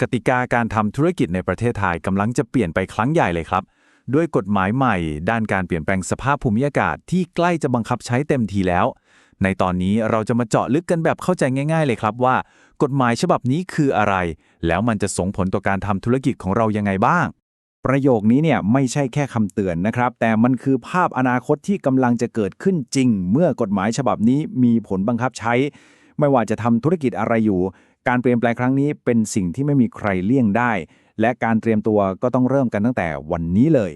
กติกาการทำธุรกิจในประเทศไทยกำลังจะเปลี่ยนไปครั้งใหญ่เลยครับ ด้วยกฎหมายใหม่ ด้านการเปลี่ยนแปลงสภาพภูมิอากาศที่ใกล้จะบังคับใช้เต็มทีแล้ว ในตอนนี้เราจะมาเจาะลึกกันแบบเข้าใจง่าย ๆ เลยครับว่า กฎหมายฉบับนี้คืออะไร แล้วมันจะส่งผลต่อการทำธุรกิจของเรายังไงบ้าง ประโยคนี้เนี่ยไม่ใช่แค่คำเตือนนะครับ แต่มันคือภาพอนาคตที่กำลังจะเกิดขึ้นจริง เมื่อกฎหมายฉบับนี้มีผลบังคับใช้ไม่ว่าจะทำธุรกิจอะไรอยู่ การเปลี่ยนแปลงครั้งนี้เป็นสิ่งที่ไม่มีใครเลี่ยงได้ และการเตรียมตัวก็ต้องเริ่มกันตั้งแต่วันนี้เลย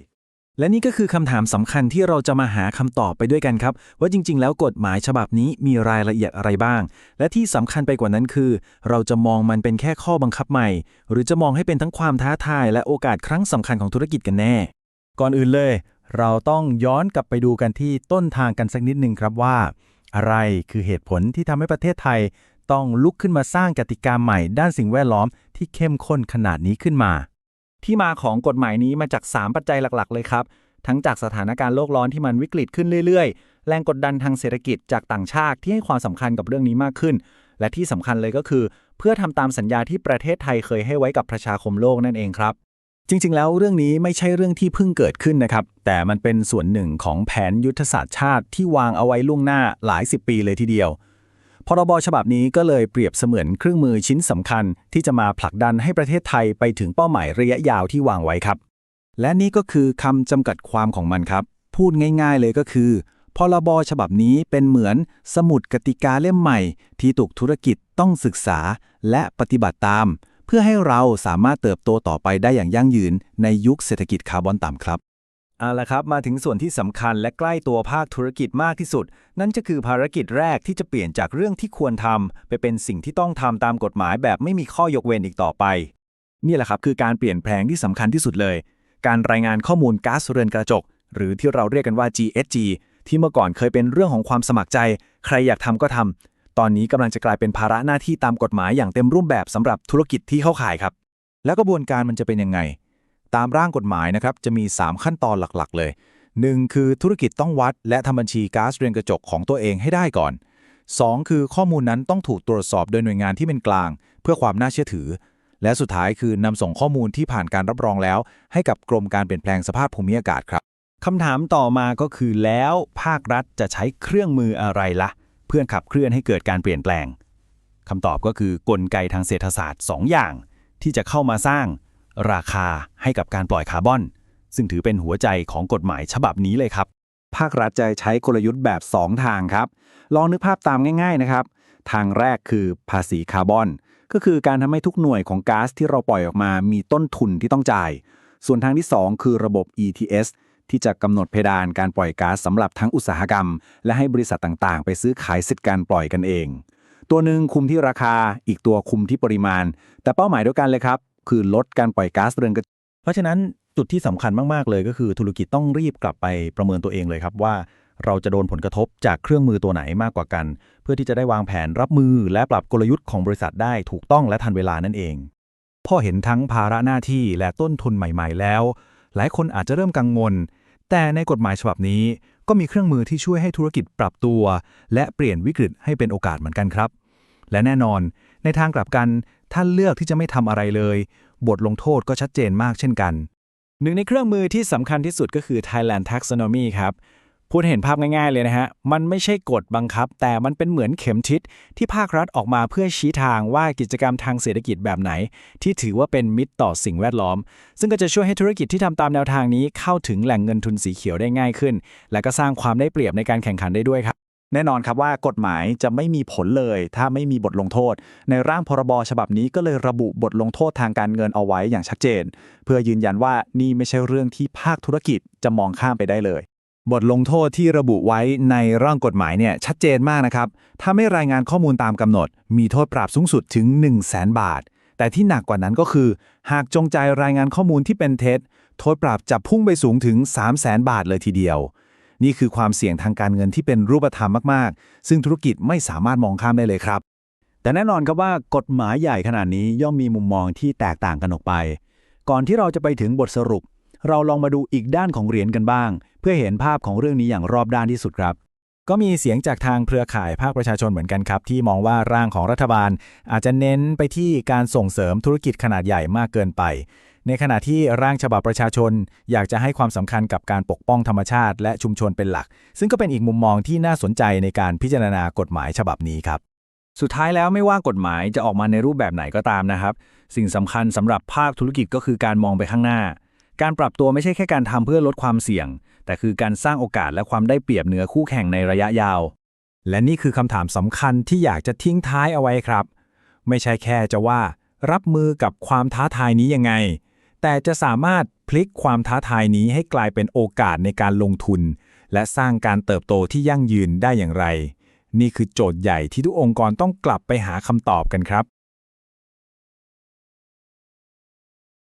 และนี่ก็คือคำถามสำคัญที่เราจะมาหาคำตอบไปด้วยกันครับ ว่าจริง ๆ แล้วกฎหมายฉบับนี้มีรายละเอียดอะไรบ้าง และที่สำคัญไปกว่านั้นคือ เราจะมองมันเป็นแค่ข้อบังคับใหม่ หรือจะมองให้เป็นทั้งความท้าทาย และโอกาสครั้งสำคัญของธุรกิจกันแน่ ก่อนอื่นเลย เราต้องย้อนกลับไปดูกันที่ต้นทางกันสักนิดหนึ่งครับว่า อะไรคือเหตุผลที่ทำให้ประเทศไทย ต้องลุกขึ้นมาสร้างกติกาใหม่ด้านสิ่งแวดล้อมที่เข้มข้นขนาดนี้ขึ้นมา ที่มาของกฎหมายนี้มาจาก 3 ปัจจัยหลักๆ เลยครับ ทั้งจากสถานการณ์โลกร้อนที่มันวิกฤตขึ้นเรื่อยๆ แรงกดดันทางเศรษฐกิจจากต่างชาติที่ให้ความสำคัญกับเรื่องนี้มากขึ้น และที่สำคัญเลยก็คือ เพื่อทำตามสัญญาที่ประเทศไทยเคยให้ไว้กับประชาคมโลกนั่นเองครับจริง ๆ แล้วเรื่องนี้ไม่ใช่เรื่องที่เพิ่งเกิดขึ้นนะครับ แต่มันเป็นส่วนหนึ่งของแผนยุทธศาสตร์ชาติที่วางเอาไว้ล่วงหน้าหลายสิบปีเลยทีเดียว พรบฉบับนี้ก็เลยเปรียบเสมือนเครื่องมือชิ้นสำคัญ ที่จะมาผลักดันให้ประเทศไทยไปถึงเป้าหมายระยะยาวที่วางไว้ครับ และนี่ก็คือคำจำกัดความของมันครับ พูดง่าย ๆ เลยก็คือพรบฉบับนี้เป็นเหมือนสมุดกติกาเล่มใหม่ ที่ตุกธุรกิจต้องศึกษาและปฏิบัติตาม เพื่อให้เราสามารถเติบโตต่อไปได้อย่างยั่งยืนในยุคเศรษฐกิจคาร์บอนต่ำครับ เอาละครับ มาถึงส่วนที่สำคัญและใกล้ตัวภาคธุรกิจมากที่สุด นั่นก็คือภารกิจแรกที่จะเปลี่ยนจากเรื่องที่ควรทำไปเป็นสิ่งที่ต้องทำตามกฎหมายแบบไม่มีข้อยกเว้นอีกต่อไป นี่แหละครับคือการเปลี่ยนแปลงที่สำคัญที่สุดเลย การรายงานข้อมูลก๊าซเรือนกระจก หรือที่เราเรียกกันว่า GHG ที่เมื่อก่อนเคยเป็นเรื่องของความสมัครใจ ใครอยากทำก็ทำตอนนี้กำลังจะกลายเป็นภาระหน้าที่ตามกฎหมายอย่างเต็มรูปแบบสำหรับธุรกิจที่เข้าข่ายครับ แล้วกระบวนการมันจะเป็นยังไง ตามร่างกฎหมายนะครับจะมี 3 ขั้นตอนหลักๆ เลย 1. คือธุรกิจต้องวัด และทำบัญชีก๊าซเรือนกระจกของตัวเองให้ได้ก่อน 2. คือข้อมูลนั้นต้องถูกตรวจสอบโดยหน่วยงานที่เป็นกลาง เพื่อความน่าเชื่อถือ และสุดท้ายคือนำส่งข้อมูลที่ผ่านการรับรองแล้ว ให้กับกรมการเปลี่ยนแปลงสภาพภูมิอากาศครับคำถามต่อมาก็คือแล้วภาครัฐจะใช้เครื่องมืออะไรละ่ะ เพื่อขับเคลื่อนให้เกิดการเปลี่ยนแปลงคำตอบก็คือกลไกทางเศรษฐศาสตร์ 2 อย่าง ที่จะเข้ามาสร้าง ราคาให้กับการปล่อยคาร์บอน ซึ่งถือเป็นหัวใจของกฎหมายฉบับนี้เลยครับ ภาครัฐจะใช้กลยุทธ์แบบ 2 ทางครับ ลองนึกภาพตามง่าย ๆนะครับ ทางแรกคือภาษีคาร์บอน ก็คือการทำให้ทุกหน่วยของก๊าซที่เราปล่อยออกมามีต้นทุนที่ต้องจ่าย ส่วนทางที่ 2 คือระบบ ETS ที่จะกำหนดเพดานการปล่อยก๊าซสำหรับทั้งอุตสาหกรรม และให้บริษัทต่างๆ ไปซื้อขายสิทธิ์การปล่อยกันเอง ตัวหนึ่งคุมที่ราคาอีกตัวคุมที่ปริมาณ แต่เป้าหมายเดียวกันเลยครับ คือลดการปล่อยก๊าซเรือนกระจกเพราะฉะนั้นจุดที่สำคัญมาก ๆ เลยก็คือธุรกิจต้องรีบกลับไปประเมินตัวเองเลยครับว่าเราจะโดนผลกระทบจากเครื่องมือตัวไหนมากกว่ากัน เพื่อที่จะได้วางแผนรับมือและปรับกลยุทธ์ของบริษัทได้ถูกต้องและทันเวลานั่นเอง พอเห็นทั้งภาระหน้าที่และต้นทุนใหม่ ๆ แล้ว หลายคนอาจจะเริ่มกังวล แต่ในกฎหมายฉบับนี้ก็มีเครื่องมือที่ช่วยให้ธุรกิจปรับตัว และเปลี่ยนวิกฤตให้เป็นโอกาสเหมือนกันครับ และแน่นอน ในทางกลับกัน ถ้าเลือกที่จะไม่ทำอะไรเลย บทลงโทษก็ชัดเจนมากเช่นกัน หนึ่งในเครื่องมือที่สำคัญที่สุดก็คือ Thailand Taxonomy ครับพูดเห็นภาพง่ายๆเลยนะฮะ มันไม่ใช่กฎบังคับ แต่มันเป็นเหมือนเข็มทิศที่ภาครัฐออกมาเพื่อชี้ทางว่ากิจกรรมทางเศรษฐกิจแบบไหน ที่ถือว่าเป็นมิตรต่อสิ่งแวดล้อม ซึ่งก็จะช่วยให้ธุรกิจที่ทำตามแนวทางนี้เข้าถึงแหล่งเงินทุนสีเขียวได้ง่ายขึ้น และก็สร้างความได้เปรียบในการแข่งขันได้ด้วยครับ แน่นอนครับว่ากฎหมายจะไม่มีผลเลย ถ้าไม่มีบทลงโทษ ในร่างพรบฉบับนี้ก็เลยระบุบทลงโทษทางการเงินเอาไว้อย่างชัดเจน เพื่อยืนยันว่านี่ไม่ใช่เรื่องที่ภาคธุรกิจจะมองข้ามไปได้เลย บทลงโทษที่ระบุไว้ในร่างกฎหมายเนี่ยชัดเจนมากนะครับ ถ้าไม่รายงานข้อมูลตามกำหนด มีโทษปรับสูงสุดถึง 1 0 0 0 0แบาท แต่ที่หนักกว่านั้นก็คือ หากจงใจรายงานข้อมูลที่เป็นเท็จ โทษปรับจะพุ่งไปสูงถึง 3 0 0แสนบาทเลยทีเดียว นี่คือความเสี่ยงทางการเงินที่เป็นรูปธรรมมาก ๆ ซึ่งธุรกิจไม่สามารถมองข้ามได้เลยครับ แต่แน่นอนครับว่ากฎหมายใหญ่ขนาดนี้ย่อมมีมุมมองที่แตกต่างกันออกไป ก่อนที่เราจะไปถึงบทสรุป เราลองมาดูอีกด้านของเหรียญกันบ้าง เพื่อเห็นภาพของเรื่องนี้อย่างรอบด้านที่สุดครับก็มีเสียงจากทางเครือข่ายภาคประชาชนเหมือนกันครับ ที่มองว่าร่างของรัฐบาล อาจจะเน้นไปที่การส่งเสริมธุรกิจขนาดใหญ่มากเกินไป ในขณะที่ร่างฉบับประชาชน อยากจะให้ความสำคัญกับการปกป้องธรรมชาติ และชุมชนเป็นหลัก ซึ่งก็เป็นอีกมุมมองที่น่าสนใจในการพิจารณากฎหมายฉบับนี้ครับ สุดท้ายแล้วไม่ว่ากฎหมายจะออกมาในรูปแบบไหนก็ตามนะครับ สิ่งสำคัญสำหรับภาคธุรกิจก็คือการมองไปข้างหน้า การปรับตัวไม่ใช่แค่การทำเพื่อลดความเสี่ยง แต่คือการสร้างโอกาสและความได้เปรียบเหนือคู่แข่งในระยะยาว และนี่คือคำถามสำคัญที่อยากจะทิ้งท้ายเอาไว้ครับ ไม่ใช่แค่จะว่ารับมือกับความท้าทายนี้ยังไง แต่จะสามารถพลิกความท้าทายนี้ให้กลายเป็นโอกาสในการลงทุน และสร้างการเติบโตที่ยั่งยืนได้อย่างไร นี่คือโจทย์ใหญ่ที่ทุกองค์กรต้องกลับไปหาคำตอบกันครับ